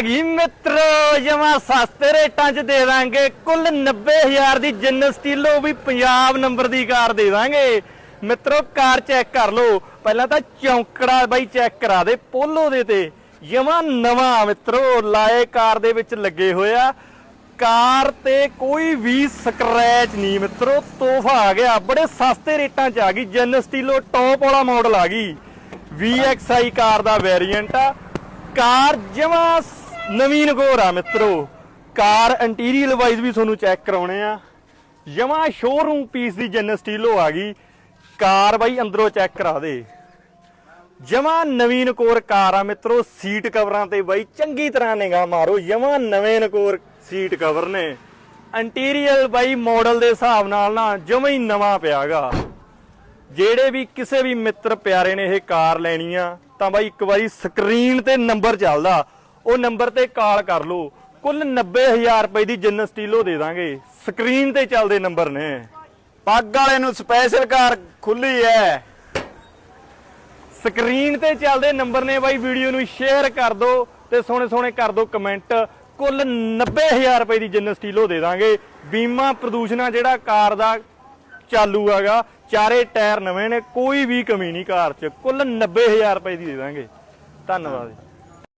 ਆ ਗਈ ਮਿੱਤਰੋ, ਜਮਾ ਸਸਤੇ ਰੇਟਾਂ 'ਚ ਦੇ ਦਾਂਗੇ। ਕੁੱਲ 90000 ਦੀ ਜਿੰਨ ਸਟੀਲੋ ਵੀ ਪੰਜਾਬ ਨੰਬਰ ਦੀ ਕਾਰ ਦੇ ਦਾਂਗੇ। ਮਿੱਤਰੋ, ਕਾਰ ਚੈੱਕ ਕਰ ਲਓ। ਪਹਿਲਾਂ ਤਾਂ ਚੌਂਕੜਾ ਬਾਈ ਚੈੱਕ ਕਰਾ ਦੇ ਪੋਲੋ ਦੇ ਤੇ। ਜਮਾ ਨਵਾਂ ਮਿੱਤਰੋ, ਲਾਏ ਕਾਰ ਦੇ ਵਿੱਚ ਲੱਗੇ ਹੋਇਆ ਕਾਰ ਤੇ ਕੋਈ ਵੀ ਸਕ੍ਰੈਚ ਨਹੀਂ ਮਿੱਤਰੋ, ਤੋਹਫਾ ਆ ਗਿਆ। ਬੜੇ ਸਸਤੇ ਰੇਟਾਂ 'ਚ ਆ ਗਈ। ਜਿੰਨ ਸਟੀਲੋ ਟੌਪ ਵਾਲਾ ਮਾਡਲ ਆ ਗਈ। VXI ਕਾਰ ਦਾ ਵੇਰੀਐਂਟ ਆ। ਕਾਰ ਜਮਾ ਨਵੀਨ ਗੋਰ ਆ ਮਿੱਤਰੋ। ਕਾਰ ਇੰਟੀਰੀਅਰ ਵਾਈਜ਼ ਵੀ ਤੁਹਾਨੂੰ ਚੈੱਕ ਕਰਾਉਣੇ ਆ। ਜਮਾ ਸ਼ੋਰੂਮ ਪੀਸ ਦੀ ਜਨ ਸਟੀਲੋ ਆ ਗਈ। ਕਾਰ ਬਾਈ ਅੰਦਰੋਂ ਚੈੱਕ ਕਰਾ ਦੇ। ਜਮਾ ਨਵੀਨ ਕੋਰ ਕਾਰ ਆ ਮਿੱਤਰੋ ਸੀਟ ਕਵਰਾਂ ਤੇ ਬਾਈ ਚੰਗੀ ਤਰ੍ਹਾਂ ਨਿਗਾਹ ਮਾਰੋ। ਜਮਾ ਨਵੇਂ ਨਕੋਰ ਸੀਟ ਕਵਰ ਨੇ। ਇੰਟੀਰੀਅਰ ਬਾਈ ਮਾਡਲ ਦੇ ਹਿਸਾਬ ਨਾਲ ਨਾ ਜਮਾ ਹੀ ਨਵਾਂ ਪਿਆਗਾ। ਜਿਹੜੇ ਵੀ ਕਿਸੇ ਵੀ ਮਿੱਤਰ ਪਿਆਰੇ ਨੇ ਇਹ ਕਾਰ ਲੈਣੀ ਆ, ਤਾਂ ਬਾਈ ਇੱਕ ਵਾਰੀ ਸਕਰੀਨ ਤੇ ਨੰਬਰ ਚੱਲਦਾ। ਉਹ ਨੰਬਰ ਤੇ ਕਾਲ ਕਰ ਲਓ। ਕੁੱਲ 90000 ਰੁਪਏ ਦੀ ਜਿੰਨ ਸਟੀਲੋ ਦੇ ਦਾਂਗੇ। ਸਕਰੀਨ ਤੇ ਚੱਲਦੇ ਨੰਬਰ ਨੇ। ਪੱਗ ਵਾਲੇ ਨੂੰ ਸਪੈਸ਼ਲ ਕਾਰ ਖੁੱਲੀ ਐ। ਸਕਰੀਨ ਤੇ ਚੱਲਦੇ ਨੰਬਰ ਨੇ ਬਾਈ, ਵੀਡੀਓ ਨੂੰ ਸ਼ੇਅਰ ਕਰ ਦਿਓ ਤੇ ਸੋਹਣੇ ਸੋਹਣੇ ਕਰ ਦਿਓ ਕਮੈਂਟ ਕੁੱਲ 90000 ਰੁਪਏ ਦੀ ਜਿੰਨ ਸਟੀਲੋ ਦੇ ਦਾਂਗੇ। ਬੀਮਾ ਪ੍ਰਦੂਸ਼ਣਾ ਜਿਹੜਾ ਕਾਰ ਦਾ ਚਾਲੂ ਹੈਗਾ, ਚਾਰੇ ਟਾਇਰ ਨਵੇਂ ਨੇ, ਕੋਈ ਵੀ ਕਮੀ ਨਹੀਂ ਕਾਰ 'ਚ। ਕੁੱਲ 90000 ਰੁਪਏ ਦੀ ਦੇ ਦਾਂਗੇ। ਧੰਨਵਾਦ।